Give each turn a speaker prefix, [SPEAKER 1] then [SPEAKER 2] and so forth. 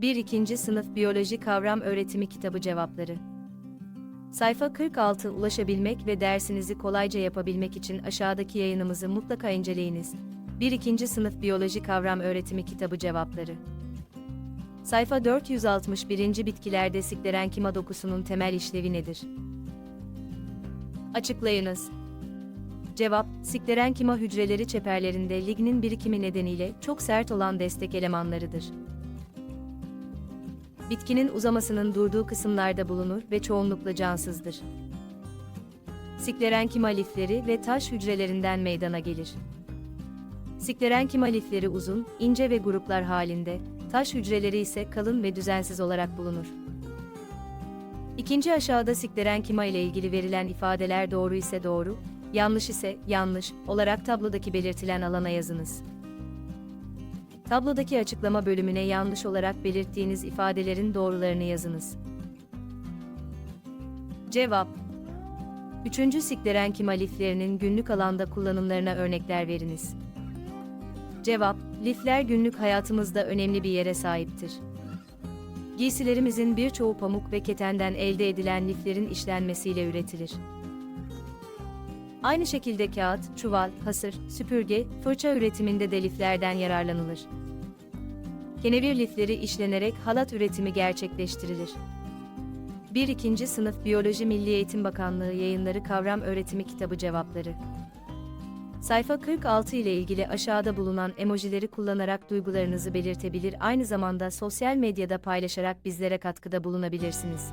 [SPEAKER 1] 1-2. Sınıf Biyoloji Kavram Öğretimi Kitabı Cevapları Sayfa 46 Ulaşabilmek ve dersinizi kolayca yapabilmek için aşağıdaki yayınımızı mutlaka inceleyiniz. 1-2. Sınıf Biyoloji Kavram Öğretimi Kitabı Cevapları Sayfa 461. Bitkilerde siklerenkima dokusunun temel işlevi nedir? Açıklayınız. Cevap, siklerenkima hücreleri çeperlerinde lignin birikimi nedeniyle çok sert olan destek elemanlarıdır. Bitkinin uzamasının durduğu kısımlarda bulunur ve çoğunlukla cansızdır. Siklerenkima lifleri ve taş hücrelerinden meydana gelir. Siklerenkima lifleri uzun, ince ve gruplar halinde, taş hücreleri ise kalın ve düzensiz olarak bulunur. İkinci aşağıda siklerenkima ile ilgili verilen ifadeler doğru ise doğru, yanlış ise yanlış olarak tablodaki belirtilen alana yazınız. Tablodaki açıklama bölümüne yanlış olarak belirttiğiniz ifadelerin doğrularını yazınız. Cevap Üçüncü siklerenkima liflerinin günlük alanda kullanımlarına örnekler veriniz. Cevap, lifler günlük hayatımızda önemli bir yere sahiptir. Giysilerimizin birçoğu pamuk ve ketenden elde edilen liflerin işlenmesiyle üretilir. Aynı şekilde kağıt, çuval, hasır, süpürge, fırça üretiminde de liflerden yararlanılır. Kenevir lifleri işlenerek halat üretimi gerçekleştirilir. 1-2. Sınıf Biyoloji Milli Eğitim Bakanlığı Yayınları Kavram Öğretimi Kitabı Cevapları Sayfa 46 ile ilgili aşağıda bulunan emojileri kullanarak duygularınızı belirtebilir aynı zamanda sosyal medyada paylaşarak bizlere katkıda bulunabilirsiniz.